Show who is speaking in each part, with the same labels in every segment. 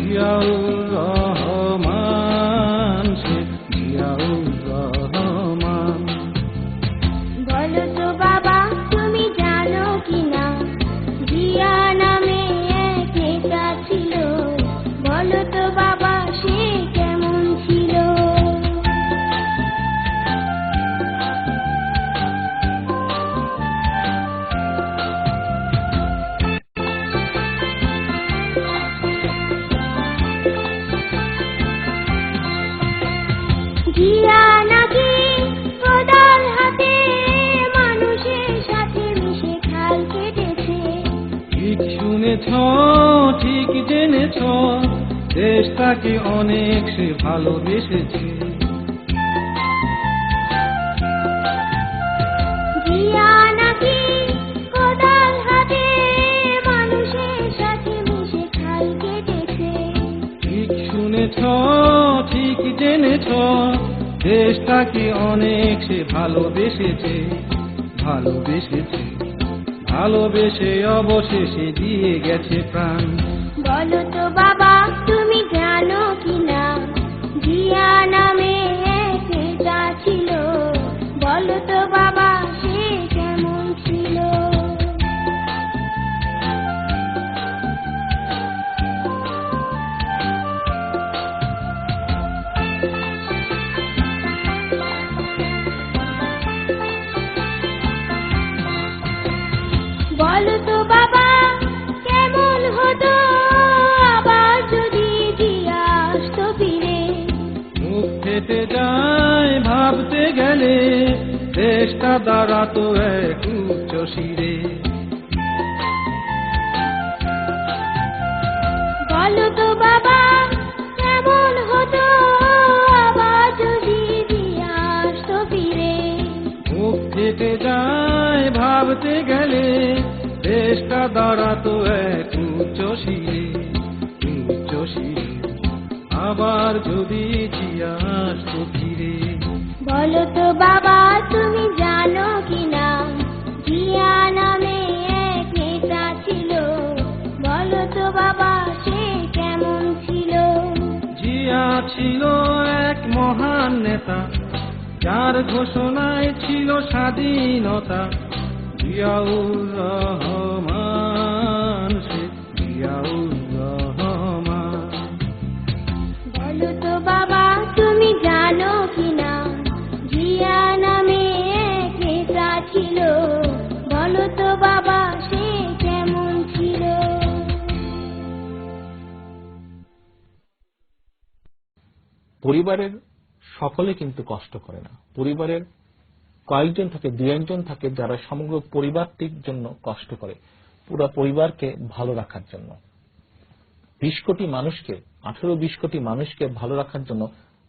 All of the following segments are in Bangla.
Speaker 1: জিয়াউর রহমান সে জিয়াউর রহমান। শুনেছ ঠিক জেনেছ দেশ তাকে অনেক সে ভালোবেসেছে। ঠিক জেনেছ দেশ তাকে অনেক সে ভালোবেসেছে ভালোবেসেছে। ভালোবেসে অবশেষে দিয়ে গেছে প্রাণ।
Speaker 2: বলো তো বাবা কেমন হতো আবার যদি জিয়া আসতো ফিরে?
Speaker 1: মুখ ফেটে যায় ভাবতে গেলে দেশটা দাঁড়াতো এক উচ্চ শিরে।
Speaker 2: বলো তো বাবা কেমন হতো আবার যদি জিয়া আসতো ফিরে?
Speaker 1: মুখ ফেটে যায় ভাবতে গেলে দাঁড়াতো এক শিরে আবার যদি জিয়া আসতো ফিরে
Speaker 2: বলো তো বাবা তুমি জানো কিনা? জিয়া নামে এক নেতা ছিল। বলো তো বাবা সে কেমন ছিল?
Speaker 1: জিয়া ছিল এক মহান নেতা। যার ঘোষণায় ছিল স্বাধীনতা। জিয়াউর রহমান।
Speaker 3: পরিবারের সকলে কিন্তু কষ্ট করে না। পরিবারের কয়েকজন থাকে, দু একজন থাকে, যারা সমগ্র পরিবারটির জন্য কষ্ট করে। পুরো পরিবারকে ভালো রাখার জন্য। বিশ কোটি মানুষকে, আঠেরো, বিশ কোটি মানুষকে ভালো রাখার জন্য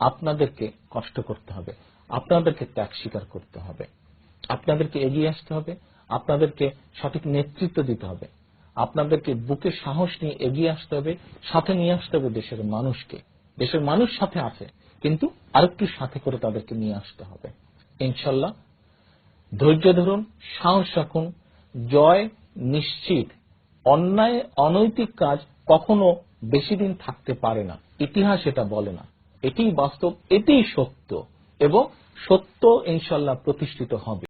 Speaker 3: আপনাদেরকে কষ্ট করতে হবে। আপনাদেরকে ত্যাগ স্বীকার করতে হবে। আপনাদেরকে এগিয়ে আসতে হবে। আপনাদেরকে সঠিক নেতৃত্ব দিতে হবে। আপনাদেরকে বুকে সাহস নিয়ে এগিয়ে আসতে হবে, সাথে নিয়ে আসতে হবে দেশের মানুষকে। দেশের মানুষ সাথে আছে, কিন্তু আরেকটু সাথে করে তাদেরকে নিয়ে আসতে হবে। ইনশাল্লাহ ধৈর্য ধরুন, সাহস রাখুন, জয় নিশ্চিত, অন্যায়, অনৈতিক কাজ কখনো বেশি দিন থাকতে পারে না। ইতিহাস এটা বলে না। এটি বাস্তব এটি সত্য এবং সত্য ইনশাল্লাহ প্রতিষ্ঠিত হবে।